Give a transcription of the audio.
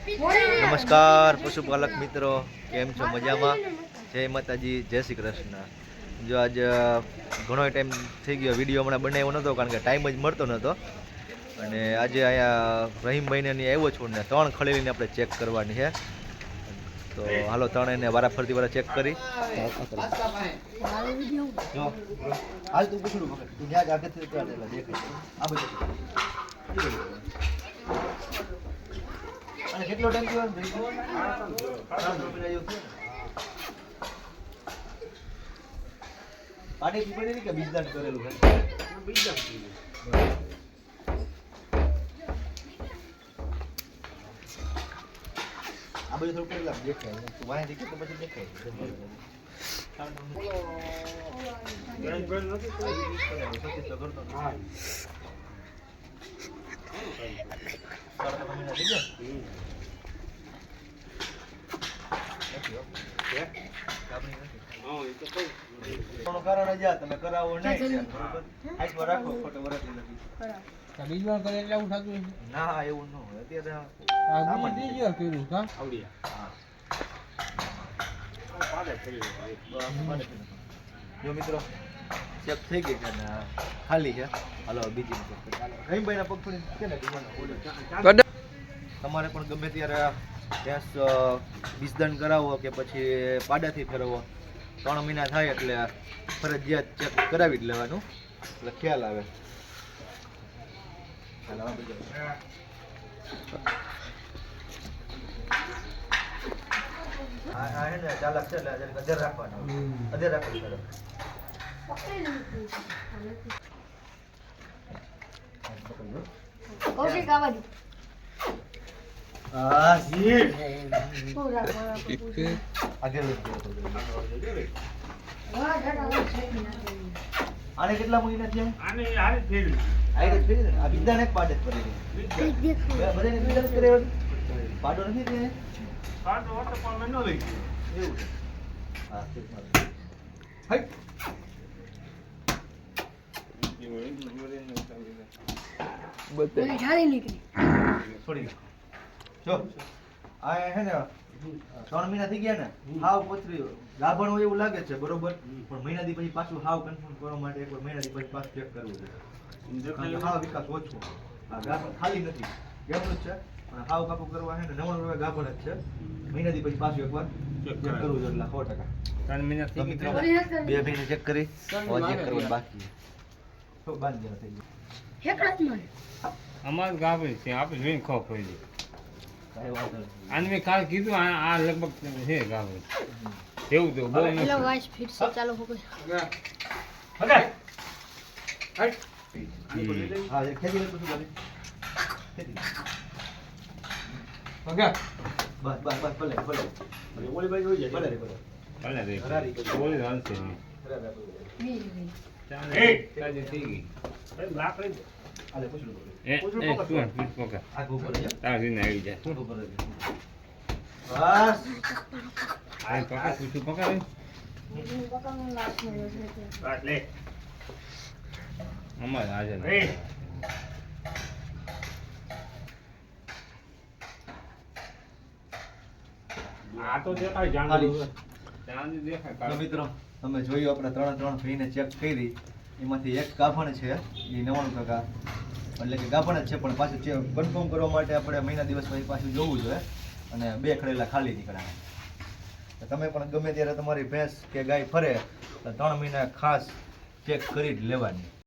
નમસ્કાર, પશુપાલક મિત્રો. કેમ છો? મજામાં? જય માતાજી, જય શ્રી કૃષ્ણ. જો આજ ઘણો ટાઈમ થઈ ગયો. વીડિયો હમણાં બનાવ્યો નહોતો કારણ કે ટાઈમ જ મળતો નહોતો અને આજે અહીંયા રહીમભાઈને આવ્યો છું ને ત્રણ ખડેલીને આપણે ચેક કરવાની છે. તો હાલો ત્રણ એને વારા ચેક કરી. હાલ તું પૂછડું આ અને કેટલો ટાઈમ થયો પાણી પીપળી કે બીજદાન કરેલું છે આ બધું થોડું પેલા દેખાય. તું વાય દેખે તો પછી દેખાય. સતીશ તો કરતો બીજું કરે એટલે આવું થતું ના એવું ન હોય અત્યારે આ સામાન્ય બીજી છે. ત્રીજી વાર કર્યું, હા? હા. બસ, પાડે જ નથી. જો મિત્રો ચેક થઈ ગઈ છે ખાલી છે. હાલો બીજી. રહીમભાઈના પગ થોડી તમારે પણ ગમે ત્યારે ભેંસ બીજદાન કરાવો કે પછી પાડાથી ફેરવો. ત્રણ મહિના થાય એટલે ફરજિયાત ચેક કરાવી જ લેવાનું. એટલે ખ્યાલ આવે. હા હા ચાલક છે એટલે અધેર રાખવાનો. અધેર રાખવું પડે કૌશિક આવા દે. જી. આને કેટલા મહિના થયા આને હારે ફેરવી. આ રીતે ફેરી ને. આ બીજાને પાડે પડી. બધાને જ કરે પાડો નથી તે હતો પણ ન લઈ એવું છે હા હટ. મને ઢાળી નીકળી. છોડી દે. જો આ હે ને ત્રણ મહિના થઈ ગયા ને હાવ પથરી ગાભણ હોય એવું લાગે છે બરોબર? પણ મહિના દી પછી પાછું હાવ કન્ફર્મ કરવા માટે એકવાર મહિના દી પછી પાછું ચેક કરવું છે. હાવ વિકાસ ઓછો. આ ગાભણ ખાલી નથી. એમનું જ છે. પણ હાવ કાપુ કરવા હે ને નવ્વાણું રૂપિયા ગાભણ જ છે. મહિના દી પછી પાછું એકવાર વાર ચેક કરવું છે એટલે સો ટકા. ત્રણ મહિના. બે મહિને. ચેક કરી ચેક કરવું બાકી. તો બાંધી દેવા થઈ ગયું જ મને. અમારે ગાભણ છે આપણે જોઈને ખબર પડી જાય. આને મેં કાલ કીધું આ લગભગ છે ગાભણ એવું તો બહુ નથી. વાઇસ ફિટ છે ચાલો પકડ. હા એ ખેતી હોય તો શું કરે? ખેતી. પગા. બસ બસ બસ ભલે ભલે ભલે ઓલી બાજુ હોઈ જાય ભલે રે ભલે ભલે રે. ચાલે. ગઈ. હાલે, છે. તારા જીને અમારે આજે આ તો દેખાય ખાલી. ચાંદી દેખાય મિત્રો તમે જોયું, આપણે ત્રણ ત્રણ ભાઈને ચેક કરી. એમાંથી એક ગાભણ છે, એ નવાણું ટકા. એટલે કે ગાભણ જ છે, પણ પાછું ચેક કન્ફર્મ કરવા માટે આપણે મહિના દિવસ પછી પાછું જોવું જોઈએ અને બે ખડેલા ખાલી નીકળ્યા. તમે પણ ગમે ત્યારે તમારી ભેંસ કે ગાય ફરે, તો ત્રણ મહિના ખાસ ચેક કરી જ લેવાની.